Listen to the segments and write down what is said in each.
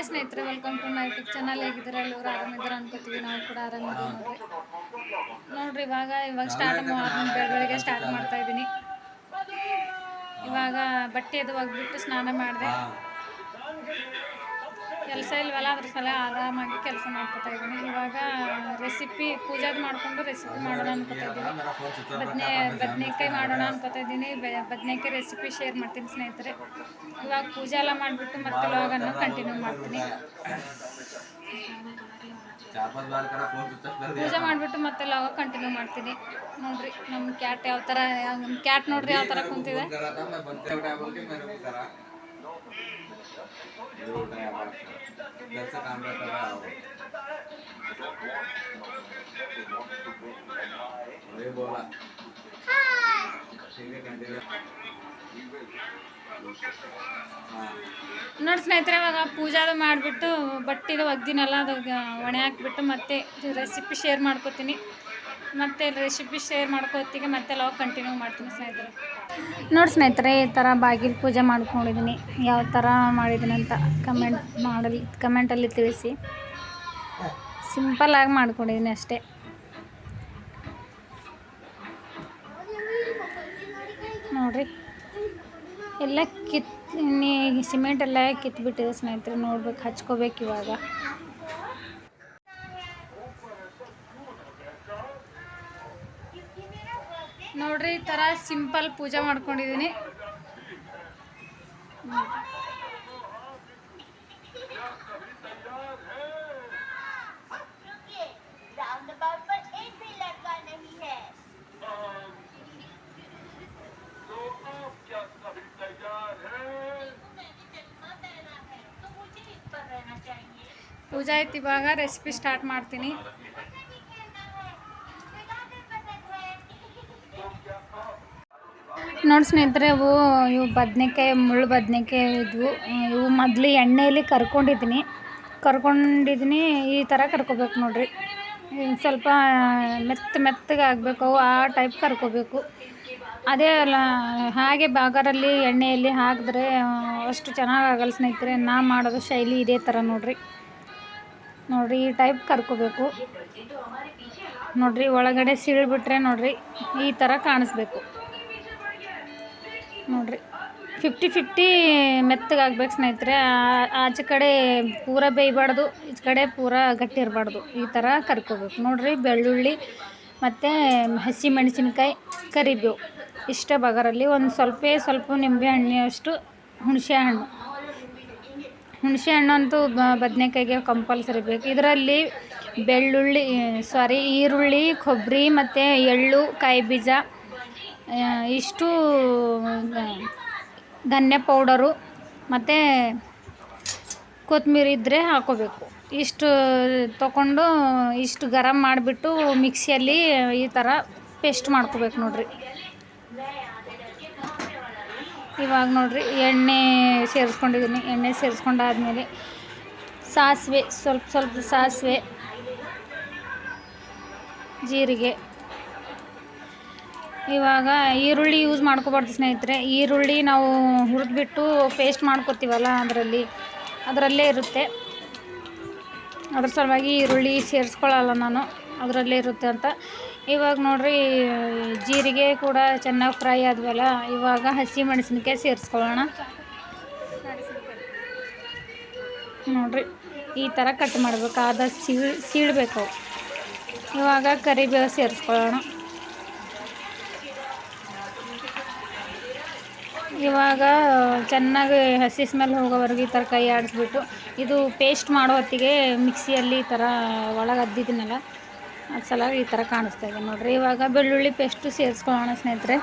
Hi ಸ್ನೇಹಿತರೆ welcome to my YouTube channel ಹೇಗಿದ್ದೀರ ಎಲ್ಲರೂ? ಆರಾಮಿದ್ದೀರ ಅನ್ಕೋತೀವಿ. ನಾವು ಕೂಡ ಆರಾಮಿದ್ದೀವಿ ನೋಡ್ರಿ. ನೋಡ್ರಿ, ಇವಾಗ ಇವಾಗ ಸ್ಟಾರ್ಟ್ ಬೆಳಗ್ಗೆ ಸ್ಟಾರ್ಟ್ ಮಾಡ್ತಾ ಇದ್ದೀನಿ. ಇವಾಗ ಬಟ್ಟೆ ಅದು ಒಗ್ಬಿಟ್ಟು ಸ್ನಾನ ಮಾಡಿದೆ. ಕೆಲಸ ಇಲ್ವಲ್ಲ ಅದ್ರ ಸಲ ಆರಾಮಾಗಿ ಕೆಲಸ ಮಾಡ್ಕೊತಾ ಇದ್ದೀನಿ. ಇವಾಗ ರೆಸಿಪಿ ಪೂಜಾದ ಮಾಡಿಕೊಂಡು ರೆಸಿಪಿ ಮಾಡೋಣ ಅನ್ಕೋತಾ ಇದ್ದೀನಿ. ಬದನೆ, ಬದನೆಕಾಯಿ ಮಾಡೋಣ ಅನ್ಕೋತಾ ಇದ್ದೀನಿ. ಬದನೆಕಾಯಿ ರೆಸಿಪಿ ಶೇರ್ ಮಾಡ್ತೀನಿ ಸ್ನೇಹಿತರೆ. ಇವಾಗ ಪೂಜೆ ಎಲ್ಲ ಮಾಡಿಬಿಟ್ಟು ಮತ್ತೆ ಇವಾಗನ್ನು ಕಂಟಿನ್ಯೂ ಮಾಡ್ತೀನಿ. ಪೂಜೆ ಮಾಡಿಬಿಟ್ಟು ಮತ್ತೆ ಲಾಗ ಕಂಟಿನ್ಯೂ ಮಾಡ್ತೀನಿ. ನೋಡ್ರಿ ನಮ್ಮ ಕ್ಯಾಟ್ ಯಾವ ಥರ ನಮ್ಮ ಕ್ಯಾಟ್ ನೋಡ್ರಿ ಯಾವ ಥರ ಕುಂತಿದೆ. ನೋಡಿ ಸ್ನೇಹಿತರೆ ಇವಾಗ ಪೂಜಾದು ಮಾಡಿಬಿಟ್ಟು ಬಟ್ಟೆದು ಒಗ್ದಿನಲ್ಲ ಅದು ಒಣೆ ಹಾಕ್ಬಿಟ್ಟು ಮತ್ತೆ ರೆಸಿಪಿ ಶೇರ್ ಮಾಡ್ಕೋತೀನಿ. ಮತ್ತೆ ರೆಸಿಪಿ ಶೇರ್ ಮಾಡ್ಕೋತಿಗೆ ಮತ್ತೆ ಲಾಗ್ ಕಂಟಿನ್ಯೂ ಮಾಡ್ತೀನಿ ಸ್ನೇಹಿತರೆ. ನೋಡಿ ಸ್ನೇಹಿತರೆ, ಈ ಥರ ಬಾಗಿಲು ಪೂಜೆ ಮಾಡ್ಕೊಂಡಿದ್ದೀನಿ. ಯಾವ ಥರ ಮಾಡಿದ್ದೀನಿ ಅಂತ ಕಮೆಂಟ್ ಮಾಡಲಿ ಕಮೆಂಟಲ್ಲಿ ತಿಳಿಸಿ. ಸಿಂಪಲ್ಲಾಗಿ ಮಾಡ್ಕೊಂಡಿದ್ದೀನಿ ಅಷ್ಟೇ. ನೋಡ್ರಿ, ಎಲ್ಲ ಕಿತ್ ಸಿಮೆಂಟ್ ಎಲ್ಲ ಕಿತ್ಬಿಟ್ಟಿದೆ ಸ್ನೇಹಿತರೆ, ನೋಡ್ಬೇಕು, ಹಚ್ಕೋಬೇಕು ಇವಾಗ. नोड़ी तांपल पूजा मीनि पूजा इतनी रेसीपी स्टार्टी ನೋಡಿ ಸ್ನೇಹಿತರೆ, ಇವು ಇವು ಬದನೆಕಾಯಿ, ಮುಳ್ಳು ಬದನೆಕಾಯಿ ಇದ್ವು. ಇವು ಮೊದಲು ಎಣ್ಣೆಯಲ್ಲಿ ಕರ್ಕೊಂಡಿದ್ದೀನಿ. ಕರ್ಕೊಂಡಿದ್ದೀನಿ, ಈ ಥರ ಕರ್ಕೋಬೇಕು ನೋಡಿರಿ. ಸ್ವಲ್ಪ ಮೆತ್ತ ಮೆತ್ತಗೆ ಆಗಬೇಕು, ಅವು ಆ ಟೈಪ್ ಕರ್ಕೋಬೇಕು. ಅದೇ ಅಲ್ಲ, ಹಾಗೆ ಬಾಗರಲ್ಲಿ ಎಣ್ಣೆಯಲ್ಲಿ ಹಾಕಿದ್ರೆ, ಅಷ್ಟು ಚೆನ್ನಾಗಿ ಆಗಲ್ಲ ಸ್ನೇಹಿತರೆ. ನಾ ಮಾಡೋದು ಶೈಲಿ ಇದೇ ಥರ ನೋಡಿರಿ. ನೋಡಿರಿ, ಈ ಟೈಪ್ ಕರ್ಕೋಬೇಕು. ನೋಡಿರಿ, ಒಳಗಡೆ ಸೀಳ್ಬಿಟ್ರೆ ನೋಡಿರಿ, ಈ ಥರ ಕಾಣಿಸ್ಬೇಕು. ನೋಡ್ರಿ. ಫಿಫ್ಟಿ ಫಿಫ್ಟಿ ಮೆತ್ತಗಾಗ್ಬೇಕು ಸ್ನೇಹಿತರೆ. ಆಚೆ ಕಡೆ ಪೂರ ಬೇಯಬಾರ್ದು, ಈಚೆ ಕಡೆ ಪೂರ ಗಟ್ಟಿ ಇರಬಾರ್ದು ಈ ಥರ ಕರ್ಕೋಬೇಕು. ನೋಡ್ರಿ, ಬೆಳ್ಳುಳ್ಳಿ ಮತ್ತು ಹಸಿ ಮೆಣಸಿನ್ಕಾಯಿ ಕರಿಬೇವು. ಇಷ್ಟೇ ಬಗರಲ್ಲಿ ಒಂದು ಸ್ವಲ್ಪ ಸ್ವಲ್ಪ ನಿಂಬೆ ಹಣ್ಣಿನಷ್ಟು ಹುಣಸೆ ಹಣ್ಣು. ಹುಣಸೆ ಹಣ್ಣು ಅಂತೂ ಬದನೆಕಾಯಿಗೆ ಕಂಪಲ್ಸರಿ ಬೇಕು. ಇದರಲ್ಲಿ ಬೆಳ್ಳುಳ್ಳಿ ಸಾರಿ ಈರುಳ್ಳಿ ಕೊಬ್ಬರಿ ಮತ್ತು ಎಳ್ಳು, ಕಾಯಿ ಬೀಜ ಇಷ್ಟು, ಧನ್ಯ ಪೌಡರು ಮತ್ತು ಕೊತ್ತಂಬರಿ ಇದ್ದರೆ ಹಾಕೋಬೇಕು. ಇಷ್ಟು ತಗೊಂಡು ಇಷ್ಟು ಗರಂ ಮಾಡಿಬಿಟ್ಟು ಮಿಕ್ಸಿಯಲ್ಲಿ ಈ ಥರ ಪೇಸ್ಟ್ ಮಾಡ್ಕೋಬೇಕು ನೋಡಿರಿ. ಇವಾಗ ನೋಡಿರಿ ಎಣ್ಣೆ ಸೇರಿಸ್ಕೊಂಡಿದ್ದೀನಿ. ಎಣ್ಣೆ ಸೇರಿಸ್ಕೊಂಡಾದ್ಮೇಲೆ ಸಾಸಿವೆ, ಸ್ವಲ್ಪ ಸ್ವಲ್ಪ ಸಾಸಿವೆ, ಜೀರಿಗೆ. ಇವಾಗ ಈರುಳ್ಳಿ ಯೂಸ್ ಮಾಡ್ಕೋಬಾರ್ದು ಸ್ನೇಹಿತರೆ. ಈರುಳ್ಳಿ ನಾವು ಹುರಿದ್ಬಿಟ್ಟು ಪೇಸ್ಟ್ ಮಾಡ್ಕೋತೀವಲ್ಲ ಅದರಲ್ಲಿ, ಅದರಲ್ಲೇ ಇರುತ್ತೆ. ಅದ್ರ ಸಲುವಾಗಿ ಈರುಳ್ಳಿ ಸೇರಿಸ್ಕೊಳ್ಳಲ್ಲ ನಾನು, ಅದರಲ್ಲೇ ಇರುತ್ತೆ ಅಂತ. ಇವಾಗ ನೋಡ್ರಿ, ಜೀರಿಗೆ ಕೂಡ ಚೆನ್ನಾಗಿ ಫ್ರೈ ಆದ್ವಲ್ಲ, ಇವಾಗ ಹಸಿ ಮೆಣಸಿನ್ಕಾಯಿ ಸೇರಿಸ್ಕೊಳ್ಳೋಣ. ನೋಡ್ರಿ, ಈ ಥರ ಕಟ್ ಮಾಡಬೇಕು, ಆದಷ್ಟು ಸೀಳ್, ಸೀಳ್ಬೇಕು. ಇವಾಗ ಕರಿಬೇವು ಸೇರಿಸ್ಕೊಳ್ಳೋಣ. ಇವಾಗ, ಚೆನ್ನಾಗಿ ಹಸಿ ಸ್ಮೆಲ್ ಹೋಗೋವರೆಗೆ ಈ ಥರ ಕೈ ಆಡಿಸ್ಬಿಟ್ಟು, ಇದು ಪೇಸ್ಟ್ ಮಾಡೋ ಹೊತ್ತಿಗೆ ಮಿಕ್ಸಿಯಲ್ಲಿ ಈ ಥರ ಒಳಗೆ ಅದ್ದಿದ್ದೀನಲ್ಲ ಅದು ಸಲ ಈ ಥರ ಕಾಣಿಸ್ತಾ ಇದೆ ನೋಡ್ರಿ. ಇವಾಗ ಬೆಳ್ಳುಳ್ಳಿ ಪೇಸ್ಟು ಸೇರಿಸ್ಕೊಳ್ಳೋಣ ಸ್ನೇಹಿತರೆ.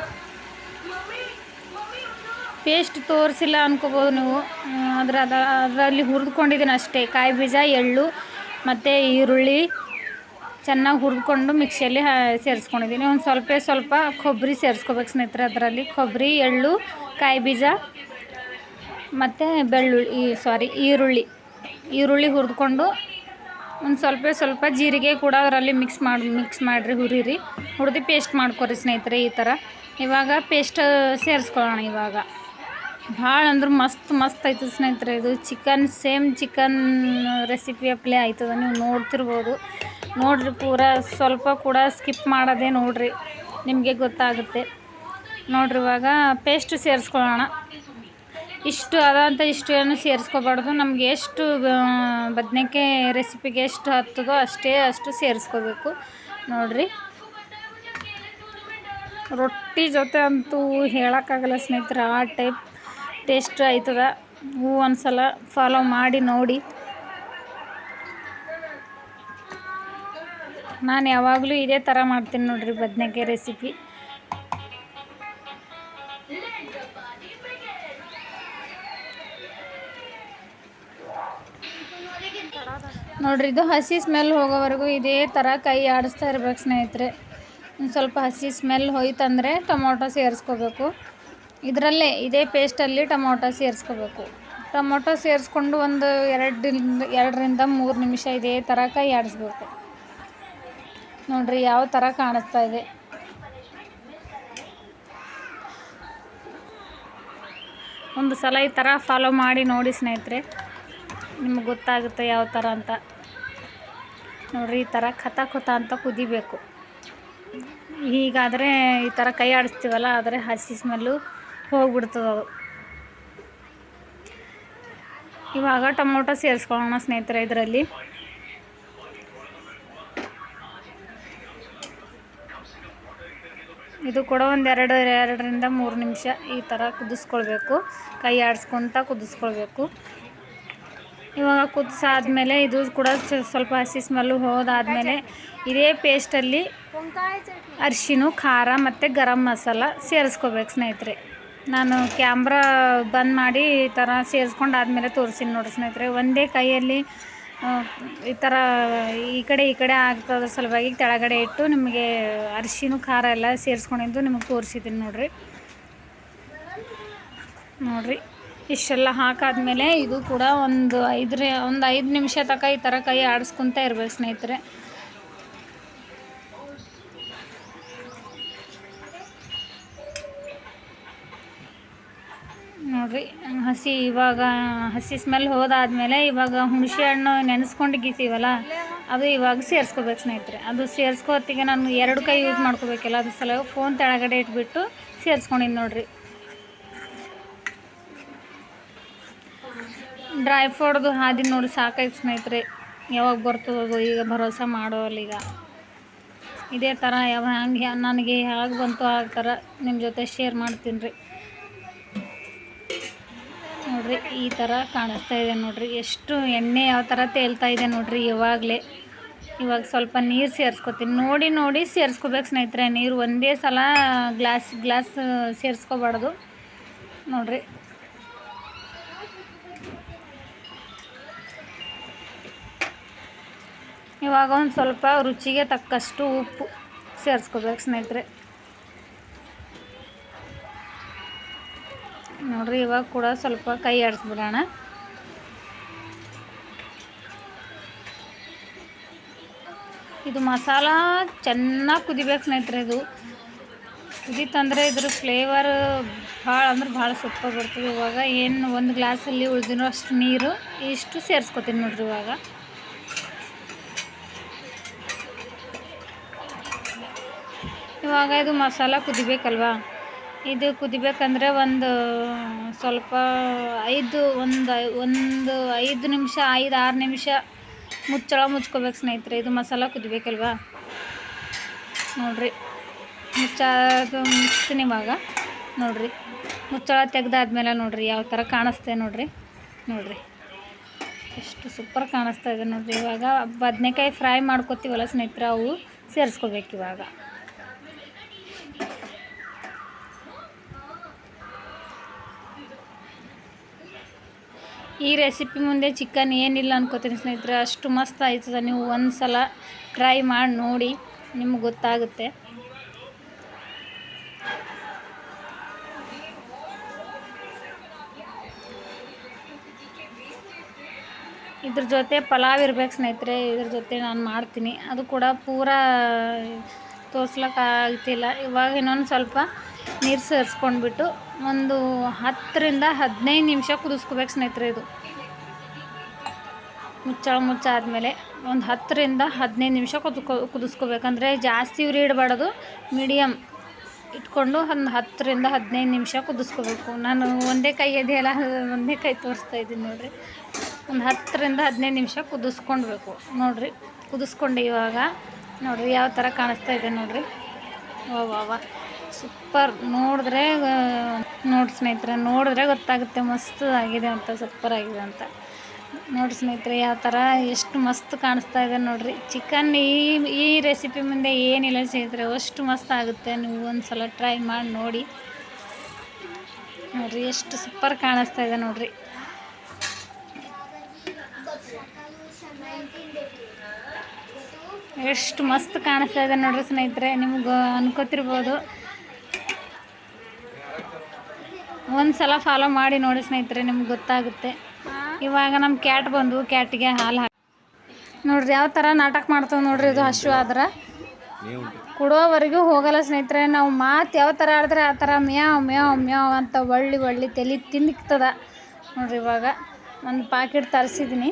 ಪೇಸ್ಟ್ ತೋರಿಸಿಲ್ಲ ಅನ್ಕೋಬೋದು ನೀವು. ಆದರೆ ಅದ, ಅದರಲ್ಲಿ ಹುರಿದ್ಕೊಂಡಿದ್ದೀನಿ ಅಷ್ಟೇ. ಕಾಯಿ ಬೀಜ, ಎಳ್ಳು, ಮತ್ತು ಈರುಳ್ಳಿ ಚೆನ್ನಾಗಿ ಹುರಿದ್ಕೊಂಡು ಮಿಕ್ಸಿಯಲ್ಲಿ ಸೇರಿಸ್ಕೊಂಡಿದ್ದೀನಿ. ಒಂದು ಸ್ವಲ್ಪ ಸ್ವಲ್ಪ ಕೊಬ್ಬರಿ ಸೇರಿಸ್ಕೋಬೇಕು ಸ್ನೇಹಿತರೆ ಅದರಲ್ಲಿ. ಕೊಬ್ಬರಿ ಎಳ್ಳು ಕಾಯಿ ಬೀಜ, ಮತ್ತು ಬೆಳ್ಳುಳ್ಳಿ, ಈ ಸಾರಿ ಈರುಳ್ಳಿ. ಈರುಳ್ಳಿ ಹುರಿದುಕೊಂಡು ಒಂದು ಸ್ವಲ್ಪ ಸ್ವಲ್ಪ ಜೀರಿಗೆ ಕೂಡ ಅದರಲ್ಲಿ ಮಿಕ್ಸ್ ಮಾಡಿ ಮಿಕ್ಸ್ ಮಾಡಿರಿ, ಹುರಿರಿ. ಹುರಿದು ಪೇಸ್ಟ್ ಮಾಡ್ಕೊರಿ ಸ್ನೇಹಿತರೆ ಈ ಥರ ಇವಾಗ ಪೇಸ್ಟ್ ಸೇರಿಸ್ಕೊಳ್ಳೋಣ ಇವಾಗ. ಭಾಳ ಅಂದ್ರೆ ಮಸ್ತ್ ಮಸ್ತ್ ಆಯ್ತದೆ ಸ್ನೇಹಿತರೆ ಇದು. ಚಿಕನ್ ಸೇಮ್ ಚಿಕನ್ ರೆಸಿಪಿ ಅಪ್ಲೇ ಆಯ್ತದ. ನೀವು ನೋಡ್ತಿರ್ಬೋದು. ನೋಡಿರಿ ಪೂರ ಸ್ವಲ್ಪ ಕೂಡ ಸ್ಕಿಪ್ ಮಾಡೋದೇ ನೋಡಿರಿ. ನಿಮಗೆ ಗೊತ್ತಾಗುತ್ತೆ. ನೋಡ್ರಿ ಇವಾಗ ಪೇಸ್ಟ್ ಸೇರಿಸ್ಕೊಳ್ಳೋಣ. ಇಷ್ಟು ಅದ ಇಷ್ಟು ಏನು ಸೇರಿಸ್ಕೋಬಾರ್ದು. ನಮ್ಗೆ ಎಷ್ಟು ಬದನೇಕಾಯಿ ರೆಸಿಪಿಗೆ ಎಷ್ಟು ಹತ್ತದೋ ಅಷ್ಟೇ ಅಷ್ಟು ಸೇರಿಸ್ಕೋಬೇಕು. ನೋಡಿರಿ. ರೊಟ್ಟಿ ಜೊತೆ ಅಂತೂ ಹೇಳೋಕ್ಕಾಗಲ್ಲ ಸ್ನೇಹಿತರೆ, ಆ ಟೈಪ್ ಟೇಸ್ಟ್ ಆಯ್ತದ. ಹೂ ಒಂದ್ಸಲ ಫಾಲೋ ಮಾಡಿ ನೋಡಿ. ನಾನು ಯಾವಾಗಲೂ ಇದೇ ಥರ ಮಾಡ್ತೀನಿ ನೋಡಿರಿ ಬದನೇಕಾಯಿ ರೆಸಿಪಿ ನೋಡ್ರಿ, ಇದು ಹಸಿ ಸ್ಮೆಲ್ ಹೋಗೋವರೆಗೂ ಇದೇ ಥರ ಕೈ ಆಡಿಸ್ತಾ ಇರ್ಬೇಕು ಸ್ನೇಹಿತರೆ. ಒಂದು ಸ್ವಲ್ಪ ಹಸಿ ಸ್ಮೆಲ್ ಹೋಯ್ತಂದರೆ ಟೊಮೊಟೊ ಸೇರಿಸ್ಕೋಬೇಕು. ಇದರಲ್ಲೇ ಇದೇ ಪೇಸ್ಟಲ್ಲಿ ಟೊಮೊಟೊ ಸೇರಿಸ್ಕೋಬೇಕು. ಟೊಮೊಟೊ ಸೇರಿಸ್ಕೊಂಡು ಒಂದು ಎರಡರಿಂದ ಎರಡರಿಂದ ಮೂರು ನಿಮಿಷ ಇದೇ ಥರ ಕೈ ಆಡಿಸ್ಬೇಕು. ನೋಡ್ರಿ ಯಾವ ಥರ ಕಾಣಿಸ್ತಾ ಇದೆ. ಒಂದು ಸಲ ಈ ಥರ ಫಾಲೋ ಮಾಡಿ ನೋಡಿ ಸ್ನೇಹಿತರೆ. ನಿಮ್ಗೆ ಗೊತ್ತಾಗುತ್ತೆ ಯಾವ ಥರ ಅಂತ. ನೋಡ್ರಿ, ಈ ಥರ ಖತ ಖತ ಅಂತ ಕುದಿಬೇಕು. ಹೀಗಾದರೆ ಈ ಥರ ಕೈ ಆಡಿಸ್ತೀವಲ್ಲ, ಆದರೆ ಹಸಿ ಸ್ಮೆಲ್ಲು ಹೋಗ್ಬಿಡ್ತದೆ ಅದು. ಇವಾಗ ಟೊಮೊಟೊ ಸೇರಿಸ್ಕೊಳ್ಳೋಣ ಸ್ನೇಹಿತರೆ ಇದರಲ್ಲಿ. ಇದು ಕೂಡ ಒಂದು ಎರಡು, ಎರಡರಿಂದ ಮೂರು ನಿಮಿಷ ಈ ಥರ ಕುದಿಸ್ಕೊಳ್ಬೇಕು. ಕೈ ಆಡಿಸ್ಕೊತ ಕುದಿಸ್ಕೊಳ್ಬೇಕು. ಇವಾಗ ಕುದಿಸಾದ್ಮೇಲೆ ಇದು ಕೂಡ ಸ್ವಲ್ಪ ಹಸಿ ಸ್ಮೆಲ್ಲು ಹೋದಾದಮೇಲೆ ಇದೇ ಪೇಸ್ಟಲ್ಲಿ ಅರಿಶಿನ, ಖಾರ ಮತ್ತು ಗರಂ ಮಸಾಲ ಸೇರಿಸ್ಕೋಬೇಕು ಸ್ನೇಹಿತರೆ. ನಾನು ಕ್ಯಾಮ್ರಾ ಬಂದ್ ಮಾಡಿ ಈ ಥರ ಸೇರಿಸ್ಕೊಂಡು ಆದಮೇಲೆ ತೋರಿಸ್ತೀನಿ ನೋಡಿ ಸ್ನೇಹಿತರೆ. ಒಂದೇ ಕೈಯಲ್ಲಿ ಈ ಥರ ಈ ಕಡೆ ಈ ಕಡೆ ಆಗ್ತದ ಸಲುವಾಗಿ ಕೆಳಗಡೆ ಇಟ್ಟು ನಿಮಗೆ ಅರಿಶಿನ, ಖಾರ ಎಲ್ಲ ಸೇರಿಸ್ಕೊಂಡಿದ್ದು ನಿಮಗೆ ತೋರಿಸಿದ್ದೀನಿ ನೋಡಿರಿ. ನೋಡ್ರಿ. ಇಷ್ಟೆಲ್ಲ ಹಾಕಾದ್ಮೇಲೆ ಇದು ಕೂಡ ಒಂದು ಐದರ, ಒಂದು ಐದು ನಿಮಿಷ ತನಕ ಈ ಥರ ಕೈ ಆಡಿಸ್ಕೊತ ಇರ್ಬೇಕು ಸ್ನೇಹಿತರೆ. ನೋಡ್ರಿ, ಹಸಿ ಇವಾಗ, ಹಸಿ ಸ್ಮೆಲ್ ಹೋದಾದ್ಮೇಲೆ ಇವಾಗ ಹುಣಸೆ ಹಣ್ಣು ನೆನೆಸ್ಕೊಂಡಿದ್ದೀವಲ್ಲ ಅದು ಇವಾಗ ಸೇರಿಸ್ಕೋಬೇಕು ಸ್ನೇಹಿತರೆ. ಅದು ಸೇರಿಸ್ಕೋತಿಗೆ ನಾನು ಎರಡು ಕೈ ಯೂಸ್ ಮಾಡ್ಕೋಬೇಕಲ್ಲ ಅದ್ರ ಸಲ ಫೋನ್ ತೆಳಗಡೆ ಇಟ್ಬಿಟ್ಟು ಸೇರಿಸ್ಕೊಂಡಿದ್ದು ನೋಡ್ರಿ. ಡ್ರೈ ಫ್ರೂಟ್ದು ಹಾದಿ ನೋಡಿ ಸಾಕಾಯ್ತು ಸ್ನೇಹಿತರೆ. ಯಾವಾಗ ಬರ್ತದೋ ಈಗ ಭರವಸೆ ಮಾಡೋಲ್ಲ ಈಗ. ಇದೇ ಥರ ಯಾವ ಹಂಗೆ ನನಗೆ ಹೇಗೆ ಬಂತು ಆ ಥರ ನಿಮ್ಮ ಜೊತೆ ಶೇರ್ ಮಾಡ್ತೀನಿ ರೀ. ನೋಡಿರಿ, ಈ ಥರ ಕಾಣಿಸ್ತಾ ಇದೆ ನೋಡಿರಿ. ಎಷ್ಟು ಎಣ್ಣೆ ಯಾವ ಥರ ತೇಲ್ತಾ ಇದೆ ನೋಡಿರಿ ಇವಾಗಲೇ. ಇವಾಗ ಸ್ವಲ್ಪ ನೀರು ಸೇರಿಸ್ಕೊತೀನಿ. ನೋಡಿ ನೋಡಿ ಸೇರಿಸ್ಕೋಬೇಕು ಸ್ನೇಹಿತರೆ. ನೀರು ಒಂದೇ ಸಲ ಗ್ಲಾಸ್ ಗ್ಲಾಸ್ ಸೇರಿಸ್ಕೋಬಾರ್ದು. ನೋಡ್ರಿ ಇವಾಗ ಒಂದು ಸ್ವಲ್ಪ ರುಚಿಗೆ ತಕ್ಕಷ್ಟು ಉಪ್ಪು ಸೇರಿಸ್ಕೋಬೇಕು ಸ್ನೇಹಿತರೆ. ನೋಡ್ರಿ, ಇವಾಗ ಕೂಡ ಸ್ವಲ್ಪ ಕೈ ಆಡಿಸ್ಬಿಡೋಣ ಇದು ಮಸಾಲ ಚೆನ್ನಾಗಿ ಕುದಿಬೇಕು ಸ್ನೇಹಿತರೆ ಇದು. ಕುದೀತಂದರೆ ಇದ್ರ ಫ್ಲೇವರ್ ಭಾಳ ಅಂದ್ರೆ ಭಾಳ ಸೊಪ್ಪ ಬರ್ತದೆ. ಇವಾಗ ಏನು ಒಂದು ಗ್ಲಾಸಲ್ಲಿ ಉಳಿದಿರೋ ಅಷ್ಟು ನೀರು ಇಷ್ಟು ಸೇರಿಸ್ಕೊತೀನಿ ನೋಡ್ರಿ ಇವಾಗ. ಇವಾಗ ಇದು ಮಸಾಲ ಕುದಿಬೇಕಲ್ವಾ? ಇದು ಕುದಿಬೇಕಂದ್ರೆ ಒಂದು ಸ್ವಲ್ಪ ಐದು, ಒಂದು ಒಂದು ಐದು ನಿಮಿಷ, ಐದು, ಆರು ನಿಮಿಷ ಮುಚ್ಚಳ ಮುಚ್ಕೋಬೇಕು ಸ್ನೇಹಿತರೆ. ಇದು ಮಸಾಲ ಕುದಿಬೇಕಲ್ವ? ನೋಡ್ರಿ. ಮುಚ್ಚ ಮುಚ್ತೀನಿ ಇವಾಗ. ನೋಡ್ರಿ. ಮುಚ್ಚಳ ತೆಗೆದಾದ್ಮೇಲೆ ನೋಡ್ರಿ ಯಾವ ಥರ ಕಾಣಿಸ್ತೆ ನೋಡ್ರಿ. ನೋಡ್ರಿ. ಎಷ್ಟು ಸೂಪರ್ ಕಾಣಿಸ್ತಾ ಇದೆ ನೋಡ್ರಿ ಇವಾಗ. ಬದನೆಕಾಯಿ ಫ್ರೈ ಮಾಡ್ಕೋತೀವಲ್ಲ ಸ್ನೇಹಿತರೆ, ಅವು ಸೇರಿಸ್ಕೋಬೇಕು ಇವಾಗ. ಈ ರೆಸಿಪಿ ಮುಂದೆ ಚಿಕನ್ ಏನಿಲ್ಲ ಅನ್ಕೋತೀನಿ ಸ್ನೇಹಿತರೆ. ಅಷ್ಟು ಮಸ್ತ್ ಆಯ್ತದ ನೀವು ಒಂದು ಸಲ ಟ್ರೈ ಮಾಡಿ ನೋಡಿ, ನಿಮ್ಗೆ ಗೊತ್ತಾಗುತ್ತೆ. ಇದ್ರ ಜೊತೆ ಪಲಾವ್ ಇರ್ಬೇಕು ಸ್ನೇಹಿತರೆ. ಇದ್ರ ಜೊತೆ ನಾನು ಮಾಡ್ತೀನಿ. ಅದು ಕೂಡ ಪೂರಾ ತೋರ್ಸ್ಲಕ್ಕೆ ಆಗ್ತಿಲ್ಲ ಇವಾಗ ಇನ್ನೊಂದು ಸ್ವಲ್ಪ ನೀರು ಸೇರಿಸ್ಕೊಂಡ್ಬಿಟ್ಟು ಒಂದು ಹತ್ತರಿಂದ ಹದಿನೈದು ನಿಮಿಷ ಕುದಿಸ್ಕೋಬೇಕು ಸ್ನೇಹಿತರೆ ಇದು. ಮುಚ್ಚಳ ಮುಚ್ಚಾದ್ಮೇಲೆ ಒಂದು ಹತ್ತರಿಂದ ಹದಿನೈದು ನಿಮಿಷ ಕುದ್ಕೊ ಕುದಿಸ್ಕೋಬೇಕಂದ್ರೆ ಜಾಸ್ತಿ ಉರಿ ಇಡಬಾರ್ದು ಮೀಡಿಯಮ್ ಇಟ್ಕೊಂಡು ಒಂದು ಹತ್ತರಿಂದ ಹದಿನೈದು ನಿಮಿಷ ಕುದಿಸ್ಕೋಬೇಕು. ನಾನು ಒಂದೇ ಕೈ ಇದೆಯಲ್ಲ, ಒಂದೇ ಕೈ ತೋರಿಸ್ತಾ ಇದ್ದೀನಿ ನೋಡಿರಿ. ಒಂದು ಹತ್ತರಿಂದ ಹದಿನೈದು ನಿಮಿಷ ಕುದಿಸ್ಕೊಳ್ಬೇಕು ನೋಡಿರಿ, ಕುದಿಸ್ಕೊಂಡೆ ಇವಾಗ. ನೋಡಿರಿ, ಯಾವ ಥರ ಕಾಣಿಸ್ತಾ ಇದೆ ನೋಡಿರಿ. ವಾ ವಾ ವಾ. ಸೂಪರ್. ನೋಡಿದ್ರೆ ನೋಡಿ ಸ್ನೇಹಿತರೆ, ನೋಡಿದ್ರೆ ಗೊತ್ತಾಗುತ್ತೆ ಮಸ್ತ್ ಆಗಿದೆ ಅಂತ, ಸೂಪರ್ ಆಗಿದೆ ಅಂತ. ನೋಡಿ ಸ್ನೇಹಿತರೆ, ಯಾವ ಥರ ಎಷ್ಟು ಮಸ್ತ್ ಕಾಣಿಸ್ತಾ ಇದೆ ನೋಡಿರಿ. ಚಿಕನ್ ಈ ಈ ರೆಸಿಪಿ ಮುಂದೆ ಏನಿಲ್ಲ ಸ್ನೇಹಿತರೆ, ಅಷ್ಟು ಮಸ್ತ್ ಆಗುತ್ತೆ. ನೀವು ಒಂದು ಸಲ ಟ್ರೈ ಮಾಡಿ ನೋಡಿ. ನೋಡಿರಿ, ಎಷ್ಟು ಸೂಪರ್ ಕಾಣಿಸ್ತಾ ಇದೆ ನೋಡಿರಿ. ಎಷ್ಟು ಮಸ್ತ್ ಕಾಣಿಸ್ತಾ ಇದೆ ನೋಡ್ರಿ ಸ್ನೇಹಿತರೆ, ನಿಮ್ಗೆ ಅನ್ಕೋತಿರ್ಬೋದು. ಒಂದು ಸಲ ಫಾಲೋ ಮಾಡಿ ನೋಡಿ ಸ್ನೇಹಿತರೆ, ನಿಮ್ಗೆ ಗೊತ್ತಾಗುತ್ತೆ. ಇವಾಗ ನಮ್ಮ ಕ್ಯಾಟ್ ಬಂದು ಕ್ಯಾಟಿಗೆ ಹಾಲು ಹಾಕಿ ನೋಡ್ರಿ ಯಾವ ಥರ ನಾಟಕ ಮಾಡ್ತಾವೆ ನೋಡ್ರಿ ಇದು ಹಸು ಆದ್ರೆ. ಕೊಡೋವರೆಗೂ ಹೋಗಲ್ಲ ಸ್ನೇಹಿತರೆ, ನಾವು ಮಾತು ಯಾವ ಥರ ಆಡಿದ್ರೆ ಆ ಥರ ಮ್ಯಾವ್ ಮ್ಯಾವ್ ಮ್ಯಾವ್ ಅಂತ ಒಳ್ಳಿ ಒಳ್ಳಿ ತಲೆ ತಿನ್ನಿಕ್ತದ ನೋಡ್ರಿ ಇವಾಗ ಒಂದು ಪಾಕೆಟ್ ತರಿಸಿದ್ದೀನಿ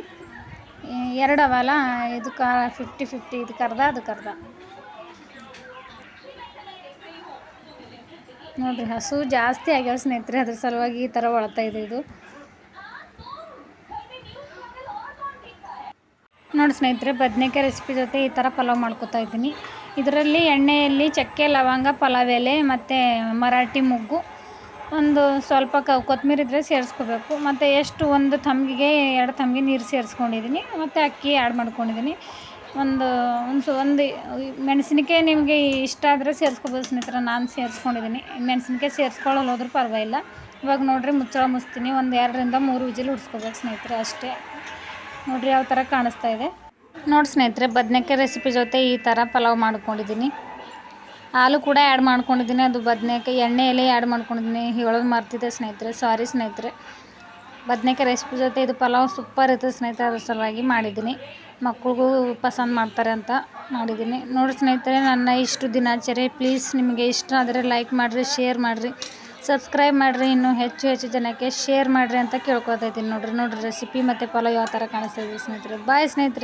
ಎರಡು ಅವಲ್ಲ ಇದು ಕ ಫಿಫ್ಟಿ ಫಿಫ್ಟಿ ಇದು ಕರ್ದ, ಅದು ಕರ್ದ. ನೋಡ್ರಿ, ಹಸು ಜಾಸ್ತಿ ಆಗ್ಯಾವ ಸ್ನೇಹಿತರೆ, ಅದ್ರ ಸಲುವಾಗಿ ಈ ಥರ ಒಳತಾ ಇದೆ ಇದು. ನೋಡಿ ಸ್ನೇಹಿತರೆ, ಬದನೇಕಾಯಿ ರೆಸಿಪಿ ಜೊತೆ ಈ ಥರ ಪಲಾವ್ ಮಾಡ್ಕೊತಾ ಇದ್ದೀನಿ. ಇದರಲ್ಲಿ ಎಣ್ಣೆಯಲ್ಲಿ ಚಕ್ಕೆ, ಲವಂಗ, ಪಲಾವ್ ಎಲೆ ಮತ್ತು ಮರಾಠಿ ಮುಗ್ಗು. ಒಂದು ಸ್ವಲ್ಪ ಕ ಕೊತ್ತಂಬರಿ ಇದ್ದರೆ ಸೇರಿಸ್ಕೋಬೇಕು. ಮತ್ತು ಎಷ್ಟು ಒಂದು ತಂಬಿಗೆ, ಎರಡು ತಂಬಿಗೆ ನೀರು ಸೇರಿಸ್ಕೊಂಡಿದ್ದೀನಿ ಮತ್ತು ಅಕ್ಕಿ ಆ್ಯಡ್ ಮಾಡ್ಕೊಂಡಿದ್ದೀನಿ ಒಂದು ಒಂದು ಸೊ ಒಂದು ಮೆಣಸಿನಕಾಯಿ ನಿಮಗೆ ಇಷ್ಟ ಆದರೆ ಸೇರಿಸ್ಕೋಬೋದು ಸ್ನೇಹಿತರೆ. ನಾನು ಸೇರಿಸ್ಕೊಂಡಿದ್ದೀನಿ ಮೆಣಸಿನಕಾಯಿ ಸೇರಿಸ್ಕೊಳ್ಳೋಲ್ಲ ಹೋದ್ರೂ ಪರವಾಗಿಲ್ಲ. ಇವಾಗ ನೋಡಿರಿ ಮುಚ್ಚಳ ಮುಚ್ತೀನಿ. ಒಂದು ಎರಡರಿಂದ ಮೂರು ವಿಜಿಲ್ ಉಡ್ಸ್ಕೋಬೇಕು ಸ್ನೇಹಿತರೆ ಅಷ್ಟೇ. ನೋಡಿರಿ ಯಾವ ಥರ ಕಾಣಿಸ್ತಾ ಇದೆ. ನೋಡಿ ಸ್ನೇಹಿತರೆ, ಬದನೆಕಾಯಿ ರೆಸಿಪಿ ಜೊತೆ ಈ ಥರ ಪಲಾವ್ ಮಾಡ್ಕೊಂಡಿದ್ದೀನಿ ಹಾಲು ಕೂಡ ಆ್ಯಡ್ ಮಾಡ್ಕೊಂಡಿದ್ದೀನಿ. ಅದು ಬದನೇಕಾಯಿ ಎಲೆ ಆ್ಯಡ್ ಮಾಡ್ಕೊಂಡಿದ್ದೀನಿ. ಹೇಳೋದು ಮರ್ತಿದ್ದೆ ಸ್ನೇಹಿತರೆ. ಸಾರಿ ಸ್ನೇಹಿತರೆ. ಬದನೇಕಾಯಿ ರೆಸಿಪಿ ಜೊತೆ ಇದು ಪಲಾವ್ ಸೂಪರ್ ಇರ್ತದೆ ಸ್ನೇಹಿತರೆ. ಅದ್ರ ಸಲುವಾಗಿ ಮಾಡಿದ್ದೀನಿ. ಮಕ್ಕಳಿಗೂ ಪಸಂದ್ ಮಾಡ್ತಾರೆ ಅಂತ ಮಾಡಿದ್ದೀನಿ. ನೋಡಿ ಸ್ನೇಹಿತರೆ, ನನ್ನ ಇಷ್ಟು ದಿನಾಚರಿ ಪ್ಲೀಸ್ ನಿಮಗೆ ಇಷ್ಟ ಆದರೆ ಲೈಕ್ ಮಾಡಿರಿ ಶೇರ್ ಮಾಡಿರಿ ಸಬ್ಸ್ಕ್ರೈಬ್ ಮಾಡಿರಿ. ಇನ್ನೂ ಹೆಚ್ಚು ಹೆಚ್ಚು ಜನಕ್ಕೆ ಶೇರ್ ಮಾಡಿರಿ ಅಂತ ಕೇಳ್ಕೊತಾ ಇದ್ದೀನಿ. ನೋಡಿರಿ ನೋಡಿರಿ ರೆಸಿಪಿ ಮತ್ತು ಪಲಾವ್ ಯಾವ ಥರ ಕಾಣಿಸ್ತಾ ಇದೆ ಸ್ನೇಹಿತರೆ. ಬಾಯ್ ಸ್ನೇಹಿತರೆ.